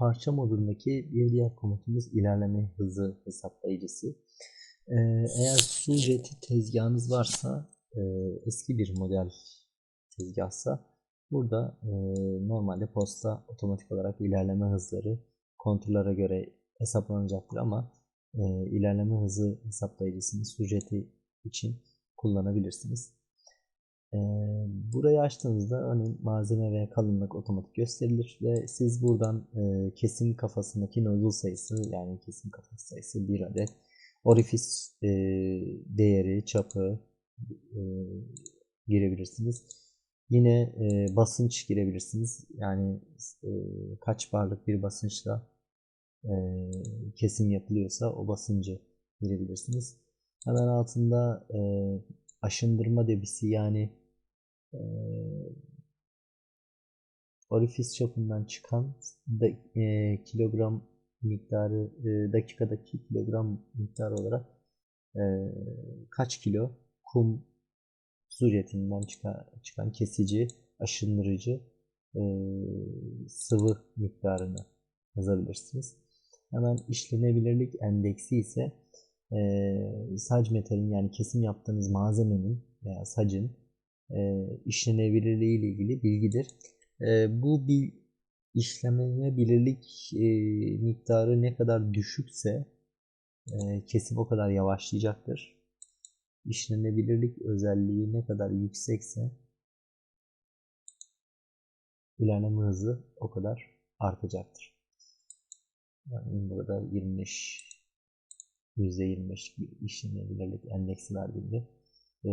parça modundaki bir diğer komutumuz ilerleme hızı hesaplayıcısı. Ee, eğer Sujeti tezgahınız varsa e, eski bir model tezgahsa burada e, normalde posta otomatik olarak ilerleme hızları kontrollere göre hesaplanacaktır ama e, ilerleme hızı hesaplayıcısını Sujeti için kullanabilirsiniz. E, burayı açtığınızda örneğin malzeme ve kalınlık otomatik gösterilir ve siz buradan e, kesim kafasındaki nozzle sayısı yani kesim kafası sayısı 1 adet orifis e, değeri, çapı e, girebilirsiniz. Yine basınç girebilirsiniz. Yani kaç barlık bir basınçla kesim yapılıyorsa o basıncı girebilirsiniz. Hemen altında aşındırma debisi yani e, orifis çapından çıkan da, e, kilogram miktarı e, dakikadaki kilogram miktarı olarak e, kaç kilo kum suretinden çıkan, çıkan kesici, aşındırıcı e, sıvı miktarını yazabilirsiniz. Hemen işlenebilirlik endeksi ise e, sac metalin yani kesim yaptığınız malzemenin veya sacın e, işlenebilirliği ile ilgili bilgidir. E, bu bir işlenebilirlik e, miktarı ne kadar düşükse e, kesim o kadar yavaşlayacaktır. İşlenebilirlik özelliği ne kadar yüksekse ilerleme hızı o kadar artacaktır. Yani burada 25 %25 işlenebilirlik endeksi verdiğinde e,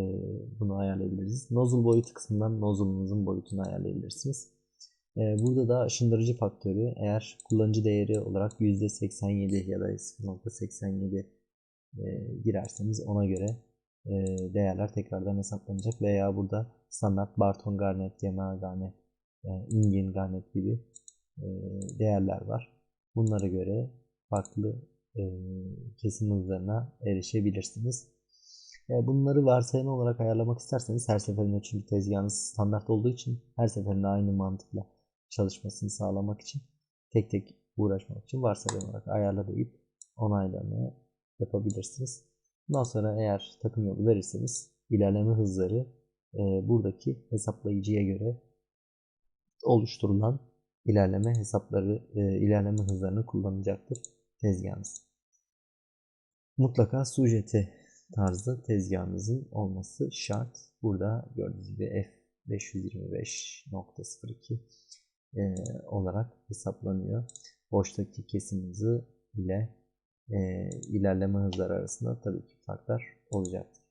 bunu ayarlayabiliriz. Nozzle boyutu kısmından nozzle'ınızın boyutunu ayarlayabilirsiniz. E, burada da aşındırıcı faktörü eğer kullanıcı değeri olarak %87 ya da 0.87 e, girerseniz ona göre e, değerler tekrardan hesaplanacak veya burada standart Barton Garnet, Gemma Garnet, e, Indian Garnet gibi e, değerler var. Bunlara göre farklı e, kesim hızlarına erişebilirsiniz. E, bunları varsayılan olarak ayarlamak isterseniz her seferinde çünkü tezgahınız standart olduğu için her seferinde aynı mantıkla çalışmasını sağlamak için tek tek uğraşmak için varsayılan olarak ayarla deyip onaylarını yapabilirsiniz. Bundan sonra eğer takım yolu verirseniz ilerleme hızları e, buradaki hesaplayıcıya göre oluşturulan ilerleme hesapları, e, ilerleme hızlarını kullanacaktır tezgahınız. Mutlaka sujeti tarzı tezgahınızın olması şart. Burada gördüğünüz gibi F525.02 e, olarak hesaplanıyor. Boştaki kesim hızı ile e, ilerleme hızları arasında tabii ki farklar olacaktır.